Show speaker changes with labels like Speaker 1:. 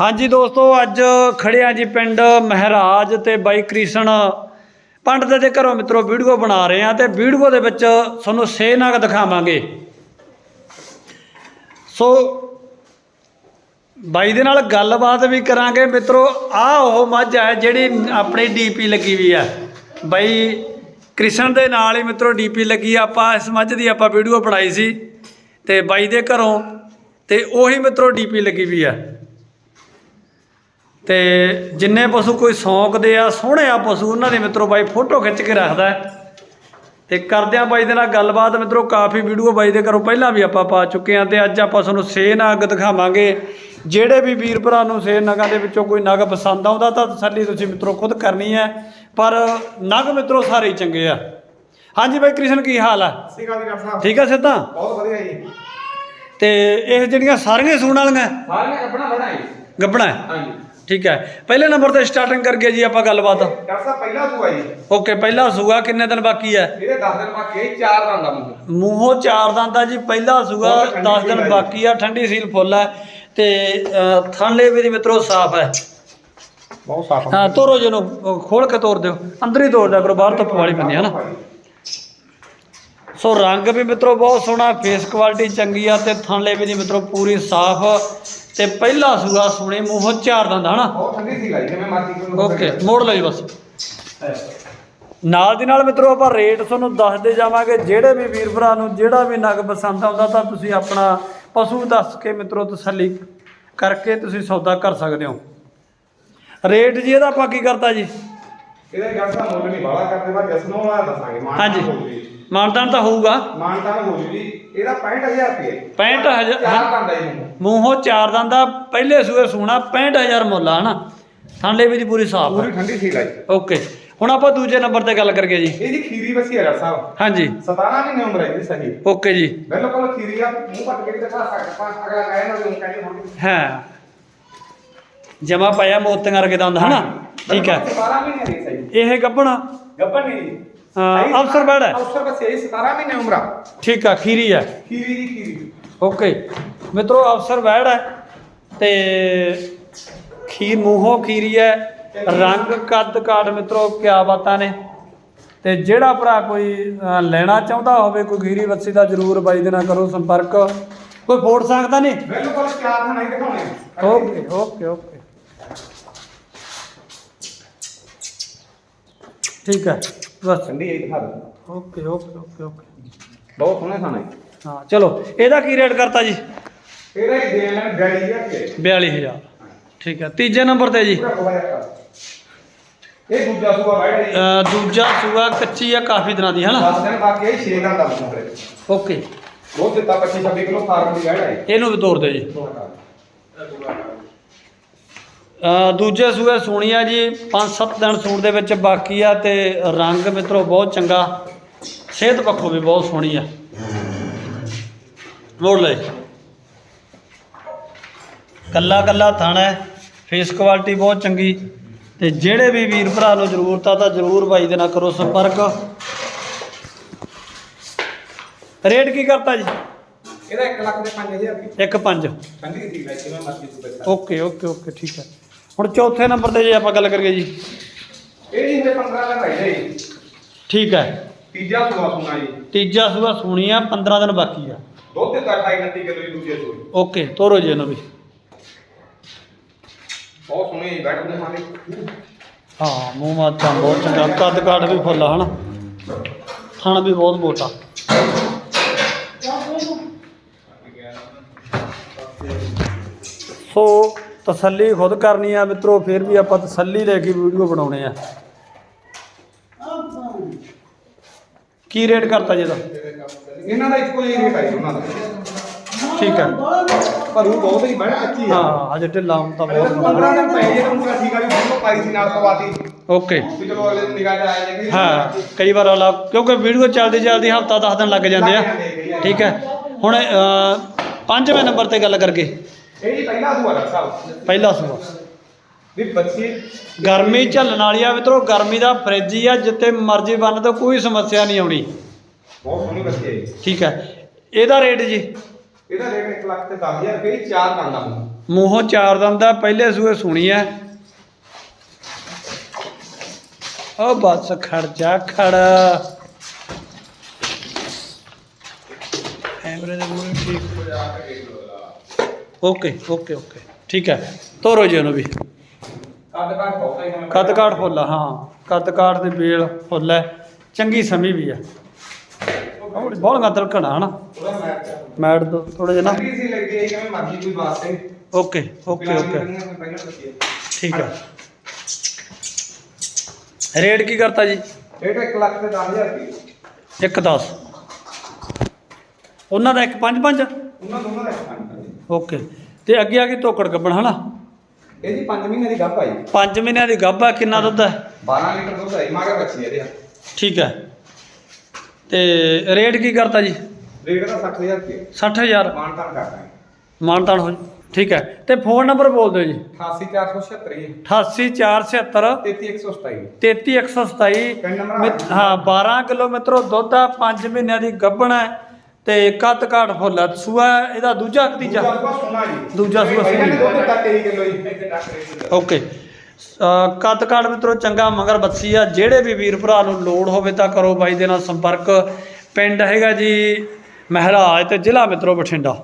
Speaker 1: ਹਾਂਜੀ ਦੋਸਤੋ, ਅੱਜ ਖੜਿਆ ਜੀ ਪਿੰਡ ਮਹਾਰਾਜ ਤੇ ਬਾਈ ਕ੍ਰਿਸ਼ਨ। ਪੰਡਤ ਦੇ ਘਰੋਂ ਮਿੱਤਰੋ, ਵੀਡੀਓ ਬਣਾ ਰਹੇ ਆ ਤੇ ਵੀਡੀਓ ਦੇ ਵਿੱਚ ਤੁਹਾਨੂੰ ਸੇ ਨਾਗ ਦਿਖਾਵਾਂਗੇ। ਸੋ, ਬਾਈ ਦੇ ਨਾਲ ਗੱਲਬਾਤ ਵੀ ਕਰਾਂਗੇ। ਮਿੱਤਰੋ ਆ ਉਹ ਮੱਝ ਹੈ ਜਿਹੜੀ ਆਪਣੀ ਡੀਪੀ ਲੱਗੀ ਵੀ ਆ। ਬਾਈ ਕ੍ਰਿਸ਼ਨ ਦੇ ਨਾਲ ਹੀ ਮਿੱਤਰੋ, ਡੀਪੀ ਲੱਗੀ ਆਪਾਂ ਇਸ ਮੱਝ ਦੀ ਆਪਾਂ ਵੀਡੀਓ ਬਣਾਈ ਸੀ ਤੇ ਬਾਈ ਦੇ ਘਰੋਂ ਤੇ ਉਹੀ ਮਿੱਤਰੋ, ਡੀਪੀ ਲੱਗੀ ਵੀ ਆ। ਤੇ ਜਿੰਨੇ ਪਸ਼ੂ ਕੋਈ ਸੌਂਕਦੇ ਆ ਸੋਹਣੇ ਆ ਪਸ਼ੂ ਉਹਨਾਂ ਦੇ ਮਿੱਤਰੋ ਬਾਈ ਫੋਟੋ ਖਿੱਚ ਕੇ ਰੱਖਦਾ। ਤੇ ਕਰਦੇ ਆ ਬਾਈ ਦੇ ਨਾਲ ਗੱਲਬਾਤ। ਮਿੱਤਰੋ ਕਾਫੀ ਵੀਡੀਓ ਬਾਈ ਦੇ ਘਰੋਂ ਪਹਿਲਾਂ ਵੀ ਆਪਾਂ ਪਾ ਚੁੱਕੇ ਆ ਤੇ ਅੱਜ ਆਪਾਂ ਤੁਹਾਨੂੰ ਸੇ ਨਗ ਦਿਖਾਵਾਂਗੇ। ਜਿਹੜੇ ਵੀ ਵੀਰ ਭਰਾ ਨੂੰ ਸੇ ਨਗਾਂ ਦੇ ਵਿੱਚੋਂ ਕੋਈ ਨਗ ਪਸੰਦ ਆਉਂਦਾ ਤਾਂ ਤਸੱਲੀ ਤੁਸੀਂ ਮਿੱਤਰੋ ਖੁਦ ਕਰਨੀ ਹੈ। ਪਰ ਨਗ ਮਿੱਤਰੋ ਸਾਰੇ ਹੀ ਚੰਗੇ ਆ। ਹਾਂਜੀ ਬਾਈ ਕ੍ਰਿਸ਼ਨ ਕੀ ਹਾਲ ਆ?
Speaker 2: ਸਤਿ ਸ਼੍ਰੀ ਅਕਾਲ ਜੀ ਡਾਕਟਰ ਸਾਹਿਬ।
Speaker 1: ਠੀਕ ਆ ਸਿੱਧਾ?
Speaker 2: ਬਹੁਤ ਵਧੀਆ ਜੀ।
Speaker 1: ਤੇ ਇਹ ਜਿਹੜੀਆਂ ਸਾਰੀਆਂ ਸੂਣ ਵਾਲੀਆਂ?
Speaker 2: ਸਾਰਿਆਂ ਬੜਾ ਜੀ।
Speaker 1: ਗੱਬਣਾ?
Speaker 2: ਹਾਂਜੀ।
Speaker 1: ਠੀਕ ਹੈ। ਪਹਿਲੇ ਨੰਬਰ ਤੇ ਸਟਾਰਟਿੰਗ ਕਰਕੇ ਜੀ ਆਪਾਂ ਗੱਲਬਾਤ।
Speaker 2: ਡਾਕਟਰ ਸਾਹਿਬ ਪਹਿਲਾ ਸੂਆ ਜੀ।
Speaker 1: ਓਕੇ ਪਹਿਲਾ ਸੂਆ ਕਿੰਨੇ ਦਿਨ ਬਾਕੀ ਹੈ?
Speaker 2: ਇਹਦੇ 10 ਦਿਨ ਬਾਕੀ ਹੈ ਚਾਰ ਰਾਂ ਦਾ ਮੂੰਹ।
Speaker 1: ਮੂੰਹੋਂ ਚਾਰ ਦੰਦਾ ਜੀ ਪਹਿਲਾ ਸੂਆ
Speaker 2: ਬਹੁਤ ਠੰਡੀ
Speaker 1: 10 ਦਿਨ ਬਾਕੀ ਆ ਠੰਡੀ ਸੀਲ ਫੁੱਲ ਹੈ ਤੇ ਅ, ਥਣਲੇ ਵੀ ਦੀ ਮਿੱਤਰੋ ਸਾਫ਼ ਹੈ।
Speaker 2: ਬਹੁਤ ਸਾਫ਼।
Speaker 1: ਹਾਂ ਤੋਰੋ ਜੀ ਨੂੰ ਖੋਲ ਕੇ ਤੋਰ ਦਿਓ। ਅੰਦਰ ਹੀ ਤੋਰ ਦਿਆ ਕਰੋ ਬਾਹਰ ਧੁੱਪ ਵਾਲੀ ਪੈਂਦੀ ਹੈ ਨਾ। ਸੋ ਰੰਗ ਵੀ ਮਿੱਤਰੋ ਬਹੁਤ ਸੋਹਣਾ ਫੇਸ ਕੁਆਲਿਟੀ ਚੰਗੀ ਆ ਤੇ ਥਣਲੇ ਵੀ ਦੀ ਮਿੱਤਰੋ ਪੂਰੀ ਸਾਫ਼ ਤੇ ਪਹਿਲਾ ਸੂਆ ਸੁਣੇ ਮੂੰਹੋਂ ਚਾਰ ਦੰਦ ਹਨਾ?
Speaker 2: ਬਹੁਤ ਠੰਡੀ ਸੀ ਗਾਈ ਜਿਵੇਂ ਮਰਜ਼ੀ ਕੋਈ ਨੂੰ
Speaker 1: ਓਕੇ ਮੋੜ ਜੀ ਬਸ। ਨਾਲ ਦੀ ਨਾਲ ਮਿੱਤਰੋ ਆਪਾਂ ਰੇਟ ਤੁਹਾਨੂੰ ਦੱਸਦੇ ਜਾਵਾਂਗੇ ਜਿਹੜੇ ਵੀ ਵੀਰ ਭਰਾ ਨੂੰ ਜਿਹੜਾ ਵੀ ਨਗ ਪਸੰਦ ਆਉਂਦਾ ਤਾਂ ਤੁਸੀਂ ਆਪਣਾ ਪਸ਼ੂ ਦੱਸ ਕੇ ਮਿੱਤਰੋ ਤਸੱਲੀ ਕਰਕੇ ਤੁਸੀਂ ਸੌਦਾ ਕਰ ਸਕਦੇ ਹੋ। ਰੇਟ ਜੀ ਇਹਦਾ ਆਪਾਂ ਕੀ ਕਰਤਾ ਜੀ?
Speaker 2: ਇਹਦਾ ਡਾਕਟਰ ਸਾਹਿਬ ਮੁੱਲ ਨਹੀਂ ਬਾਲਾ ਕਰਦੇ ਬਾ ਜਸਨੋਂ ਵਾਲਾ ਦੱਸਾਂਗੇ
Speaker 1: ਹਾਂਜੀ।
Speaker 2: ਹੋ
Speaker 1: ਮਾਨਤਾਨ ਤਾਂ ਹੋਊਗਾ।
Speaker 2: ਮਾਨਤਾਨ ਹੋ ਜੂ ਜੀ ਇਹਦਾ 65000 ਰੁਪਏ।
Speaker 1: 65000
Speaker 2: ਚਾਰ ਦੰਦਾ ਜੀ ਮੂੰਹ।
Speaker 1: ਚਾਰ ਦੰਦਾ ਪਹਿਲੇ ਸੂਏ ਸੂਣਾ 65000 ਮੁੱਲ ਆ ਹਨਾ? ਥਾਂਲੇ ਵੀ ਦੀ ਪੂਰੀ ਸਾਫ਼
Speaker 2: ਪੂਰੀ ਠੰਡੀ ਸੀ ਗਾਈ
Speaker 1: ਓਕੇ। ਹੁਣ ਆਪਾਂ ਦੂਜੇ ਨੰਬਰ ਤੇ ਗੱਲ ਕਰੀਏ ਜੀ।
Speaker 2: ਇਹ ਜੀ ਖੀਰੀ ਵਸੀ ਹੈ ਡਾਕਟਰ ਸਾਹਿਬ।
Speaker 1: ਹਾਂਜੀ।
Speaker 2: 17 ਮਹੀਨੇ ਉਮਰ ਹੈ ਜੀ ਸਹੀ।
Speaker 1: ਓਕੇ ਜੀ।
Speaker 2: ਬਿਲਕੁਲ ਖੀਰੀ ਆ ਮੂੰਹ ਪੱਟ ਕੇ ਵੀ ਦਿਖਾ ਸਕਦਾ। ਅਗਲਾ ਕਹੇ ਨਾ ਵੀ ਕਹਿੰਦੇ
Speaker 1: ਹਾਂ। ਜਮਾ ਪਾਇਆ ਮੋਤੀਆਂ ਵਰਗੇ ਦੰਦ ਹਨਾ? ਠੀਕ ਹੈ
Speaker 2: 17 ਮਹੀਨੇ ਦੀ ਸਹੀ
Speaker 1: ਇਹ ਗੱਬਣਾ
Speaker 2: ਗੱਪਨ ਨਹੀਂ
Speaker 1: ਹਾਂ, ਹੈ।
Speaker 2: ਅਫਸਰ ਬਸ ਇਹ 17 ਮਹੀਨੇ ਉਮਰ ਆ।
Speaker 1: ਠੀਕ ਆ ਖੀਰੀ ਹੈ।
Speaker 2: ਖੀਰੀ ਦੀ ਖੀਰੀ।
Speaker 1: ਓਕੇ। ਮਿੱਤਰੋ ਅਫਸਰ ਬੈੜ ਹੈ ਤੇ ਖੀਰ ਮੂੰਹੋਂ ਖੀਰੀ ਹੈ। ਰੰਗ ਕੱਦ ਕਾਠ ਮਿੱਤਰੋ ਕਿਆ ਬਾਤਾਂ ਨੇ। ਤੇ ਜਿਹੜਾ ਭਰਾ ਕੋਈ ਅ, ਲੈਣਾ ਚਾਹੁੰਦਾ ਹੋਵੇ ਕੋਈ ਖੀਰੀ ਵੱਛੀ ਦਾ ਜਰੂਰ ਬਾਈ ਦੇ ਨਾਲ ਕਰੋ ਸੰਪਰਕ। ਕੋਈ ਫੋੜ ਸਕਦਾ ਨਹੀਂ?
Speaker 2: ਬਿਲਕੁਲ ਚਾਰ ਥਾਂ ਨਹੀਂ ਦਿਖਾਉਣੇ।
Speaker 1: Okay okay okay. ਠੀਕ ਹੈ। ਬਸ।
Speaker 2: ਠੰਡੀ ਇਹ ਦਿਖਾ ਦੋ
Speaker 1: ਓਕੇ ਓਕੇ ਓਕੇ ਓਕੇ।
Speaker 2: ਬਹੁਤ ਸੋਹਣੇ ਥਾਂ ਨੇ
Speaker 1: ਹਾਂ ਚਲੋ ਇਹਦਾ ਕੀ ਰੇਟ ਕਰਤਾ ਜੀ?
Speaker 2: ਇਹਦਾ ਹੀ ਦੇਣ ਲੈਣ ਗੜੀ ਆ ਕੇ
Speaker 1: 42000 ਠੀਕ ਹੈ ਤੀਜੇ ਨੰਬਰ ਤੇ ਜੀ।
Speaker 2: ਪੂਰਾ ਖਵਾਇਆ ਕਰ। ਇਹ ਦੂਜਾ ਸੂਆ ਬੈਠਾ ਜੀ।
Speaker 1: ਅ, ਦੂਜਾ ਸੂਆ ਕੱਚੀ ਆ ਕਾਫੀ ਦਿਨਾਂ ਦੀ ਹਨਾ?
Speaker 2: 10 ਦਿਨ ਬਾਕੀ ਇਹ 6 ਦਿਨ ਦਾ ਮੁੰਡੇ
Speaker 1: ਓਕੇ।
Speaker 2: ਉਹ ਦਿੱਤਾ 25 26 ਕਿਲੋ ਫਾਰਮ ਦੀ ਹੈ
Speaker 1: ਇਹਨੂੰ ਵੀ ਤੋੜ ਦਿਓ ਜੀ। ਅ, ਦੂਜੇ ਸੂਏ ਸੋਣੀ ਆ ਜੀ 5-7 ਦਿਨ ਸੂਣ ਦੇ ਵਿੱਚ ਬਾਕੀ ਆ ਤੇ ਰੰਗ ਮਿੱਤਰੋ ਬਹੁਤ ਚੰਗਾ ਸਿਹਤ ਪੱਖੋਂ ਵੀ ਬਹੁਤ ਸੋਹਣੀ ਆ। ਮੋੜ ਲੈ ਕੱਲਾ ਕੱਲਾ ਥਣ ਹੈ ਫੇਸ ਕੁਆਲਿਟੀ ਬਹੁਤ ਚੰਗੀ ਤੇ ਜਿਹੜੇ ਵੀ ਵੀਰ ਭਰਾ ਨੂੰ ਜ਼ਰੂਰਤ ਆ ਤਾਂ ਜ਼ਰੂਰ ਬਾਈ ਦੇ ਨਾਲ ਕਰੋ ਸੰਪਰਕ। ਰੇਟ ਕੀ ਕਰਤਾ ਜੀ?
Speaker 2: ਇਹਦਾ 1 ਲੱਖ ਦੇ 5000 ਰੁਪਏ
Speaker 1: 1.5
Speaker 2: ਠੰਡੀ ਦੀ ਗਾਈ ਜਿਵੇਂ ਮਰਜ਼ੀ ਤੂੰ ਬੈਠਾ
Speaker 1: ਓਕੇ ਓਕੇ ਓਕੇ ਠੀਕ ਹੈ। ਹੁਣ ਚੌਥੇ ਨੰਬਰ ਤੇ ਜੇ ਆਪਾਂ ਗੱਲ ਕਰੀਏ ਜੀ।
Speaker 2: ਇਹ ਜੀ ਹਲੇ 15 ਦਿਨ ਰਹਿ ਗਏ
Speaker 1: ਠੀਕ ਹੈ।
Speaker 2: ਤੀਜਾ ਸੂਆ ਸੁਣਾ ਜੀ।
Speaker 1: ਤੀਜਾ ਸੂਆ ਸੁਣੀ ਆ 15 ਦਿਨ ਬਾਕੀ ਆ।
Speaker 2: ਦੁੱਧ ਦਿੱਤਾ 28 29 ਕਿਲੋ ਜੀ ਦੂਜੇ ਸੂਏ।
Speaker 1: ਓਕੇ ਤੋਰੋ ਜੀ ਇਹਨੂੰ ਵੀ।
Speaker 2: ਬਹੁਤ ਸੋਹਣੇ ਜੀ ਬੈਠਦੇ ਹਾਂ
Speaker 1: ਮੂੰਹ ਮਾਤਾ ਬਹੁਤ ਚੰਗਾ ਕੱਦ ਕਾਠ ਵੀ ਫੁੱਲ ਹਨਾ? ਥਣ ਵੀ ਬਹੁਤ ਮੋਟਾ। ਸੋ ਤਸੱਲੀ ਖੁਦ ਕਰਨੀ ਆ ਮਿੱਤਰੋ ਫਿਰ ਵੀ ਆਪਾਂ ਤਸੱਲੀ ਲੈ ਕੇ ਵੀਡੀਓ ਬਣਾਉਣੇ ਆ। ਕੀ ਰੇਟ ਕਰਤਾ ਜੀ ਇਹਦਾ?
Speaker 2: ਇਹਨਾਂ ਦਾ ਇੱਕੋ ਜਿਹਾ ਰੇਟ ਜੀ ਉਹਨਾਂ ਦਾ।
Speaker 1: ਠੀਕ ਹੈ
Speaker 2: ਪਰ ਉਹ ਬਹੁਤ ਹੀ ਬੜਾ ਕੱਚੀ ਆ।
Speaker 1: ਹਾਂ ਅਜੇ ਢਿੱਲਾ ਹੁਣ ਤਾਂ ਬਹੁਤ
Speaker 2: 15 ਦਿਨ ਪਏ ਜੇ ਤਾਂ ਮੁੰਡਾ ਠੀਕ ਆ ਵੀ ਬਹੁਤ ਪਾਈ ਸੀ ਨਾਲ ਪਵਾਤੀ।
Speaker 1: ਓਕੇ।
Speaker 2: ਵੀ ਚਲੋ ਅਗਲੇ ਦਿਨ ਨਿਗਾਹ ਚ ਆਇਆ ਜੇ ਕਿ
Speaker 1: ਹਾਂ ਕਈ ਵਾਰ ਅਲਾ ਕਿਉਂਕਿ ਵੀਡੀਓ ਚੱਲਦੀ ਚੱਲਦੀ ਹਫਤਾ 10 ਦਿਨ ਲੱਗ ਜਾਂਦੇ ਆ। ਠੀਕ ਹੈ। ਹੁਣ ਪੰਜਵੇਂ ਨੰਬਰ ਤੇ ਗੱਲ ਕਰਕੇ।
Speaker 2: ਇਹ ਜੀ ਪਹਿਲਾ ਸੂਆ ਡਾਕਟਰ ਸਾਹਿਬ।
Speaker 1: ਪਹਿਲਾ ਸੂਆ
Speaker 2: ਵੀ ਬੱਚੀ
Speaker 1: ਗਰਮੀ ਝੱਲਣ ਵਾਲੀ ਆ ਮਿੱਤਰੋ ਗਰਮੀ ਦਾ ਫਰਿੱਜ ਹੀ ਆ ਜਿੱਤੇ ਮਰਜ਼ੀ ਬੰਨ ਦੋ ਕੋਈ ਸਮੱਸਿਆ ਨਹੀਂ ਆਉਣੀ।
Speaker 2: ਬਹੁਤ ਸੋਹਣੀ ਬੱਚੀ ਹੈ ਜੀ।
Speaker 1: ਠੀਕ ਹੈ। ਇਹਦਾ ਰੇਟ ਜੀ?
Speaker 2: ਇਹਦਾ ਰੇਟ 1 ਲੱਖ ਤੇ 10000 ਰੁਪਏ ਚਾਰ ਦੰਦਾਂ ਨੂੰ
Speaker 1: ਮੂੰਹੋਂ ਚਾਰ ਦੰਦ ਆ ਪਹਿਲੇ ਸੂਏ ਸੁਣੀ ਐ ਉਹ ਬਸ ਖੜ ਜਾ ਖੜ। ਐਵਰੇ ਦੇ ਮੂੰਹ ਠੀਕ ਓਕੇ ਓਕੇ ਓਕੇ। ਠੀਕ ਹੈ। ਤੋਰੋ ਜੀ ਉਹਨੂੰ ਵੀ।
Speaker 2: ਕੱਦ ਕੱਦ ਬਹੁਤਾ ਹੀ। ਹੁਣ
Speaker 1: ਕੱਦ ਕਾਠ ਫੁੱਲ ਹਾਂ ਕੱਦ ਕਾਠ ਦੇ ਬੇਲ ਫੁੱਲ ਹੈ ਚੰਗੀ ਸਮੀ ਵੀ ਆ ਬਹੁਤ ਹਨਾ
Speaker 2: ਉਹਦਾ ਮੈਚ ਆ
Speaker 1: ਮੈਟ ਦੋ ਥੋੜਾ ਜਿਹਾ ਨਾ।
Speaker 2: ਸੀ ਲੱਗਦੀ ਹੈ ਕਿਵੇਂ ਮਰਜ਼ੀ ਕੋਈ ਵਾਸਤੇ
Speaker 1: ਓਕੇ ਓਕੇ ਓਕੇ। ਠੀਕ ਹੈ ਰੇਟ ਕੀ ਕਰਤਾ ਜੀ?
Speaker 2: ਇਹ 1 ਲੱਖ ਤੇ 10000 ਰੁਪਏ
Speaker 1: ਇੱਕ 10 ਉਹਨਾਂ ਦਾ ਇੱਕ 5 5
Speaker 2: ਉਹਨਾਂ ਦੋਨਾਂ ਦਾ ਇੱਕ ਪੰਜ ਜੀ।
Speaker 1: ਓਕੇ। ਤੇ ਅੱਗੇ ਆ ਗਈ ਤੋਕੜ ਗੱਬਣ ਹਨਾ?
Speaker 2: ਇਹ ਜੀ 5 ਮਹੀਨੇ ਦੀ ਗੱਪ ਆਈ
Speaker 1: 5 ਮਹੀਨਿਆਂ ਦੀ ਗੱਭ ਆ ਕਿੰਨਾ ਦੁੱਧ ਹੈ
Speaker 2: 12 ਲੀਟਰ ਦੁੱਧ ਆਈ ਮਗਰ ਬੱਚੀ ਇਹਦੇ
Speaker 1: ਠੀਕ ਹੈ ਤੇ ਰੇਟ ਕੀ ਕਰਤਾ ਜੀ?
Speaker 2: ਰੇਟ ਦਾ 60000 ਰੁਪਏ।
Speaker 1: 60000
Speaker 2: ਮਾਨ ਤਾਨ ਕਰਦਾ ਹੈ
Speaker 1: ਮਾਨਤਾਨ ਹੋ। ਠੀਕ ਹੈ ਤੇ ਫੋਨ ਨੰਬਰ ਬੋਲ ਦਿਓ ਜੀ।
Speaker 2: 88476 ਜੀ।
Speaker 1: 88476
Speaker 2: 33127
Speaker 1: 33127
Speaker 2: ਪਿੰਡ ਨੰਬਰ
Speaker 1: ਮਿਤ- ਹਾਂ 12 ਕਿਲੋ ਮਿੱਤਰੋ ਦੁੱਧ ਆ 5 ਮਹੀਨਿਆਂ ਦੀ ਗੱਭਣ ਹੈ ਤੇ ਕੱਦ ਕਾਠ ਫੁੱਲ ਸੂਆ ਇਹਦਾ ਦੂਜਾ ਕਿ ਤੀਜਾ।
Speaker 2: ਦੂਜਾ ਸੂਆ ਸੋਨਾ ਜੀ।
Speaker 1: ਦੂਜਾ ਸੂਆ ਸੋਨਾ।
Speaker 2: ਨੇ ਦੁੱਧ ਦਾ 23 ਕਿਲੋ ਜੀ। ਇੱਥੇ ਡਾਕਟਰ ਰੇਟ
Speaker 1: ਓਕੇ। ਅ, ਕੱਦ ਕਾਠ ਮਿੱਤਰੋ ਚੰਗਾ ਮਗਰ ਬੱਸੀ ਆ। ਜਿਹੜੇ ਵੀ ਵੀਰ ਭਰਾ ਨੂੰ ਲੋੜ ਹੋਵੇ ਤਾਂ ਕਰੋ ਬਾਈ ਦੇ ਨਾਲ ਸੰਪਰਕ। ਪਿੰਡ ਹੈਗਾ ਜੀ ਮਹਿਰਾਜ ਤੇ ਜ਼ਿਲ੍ਹਾ ਮਿੱਤਰੋ ਬਠਿੰਡਾ।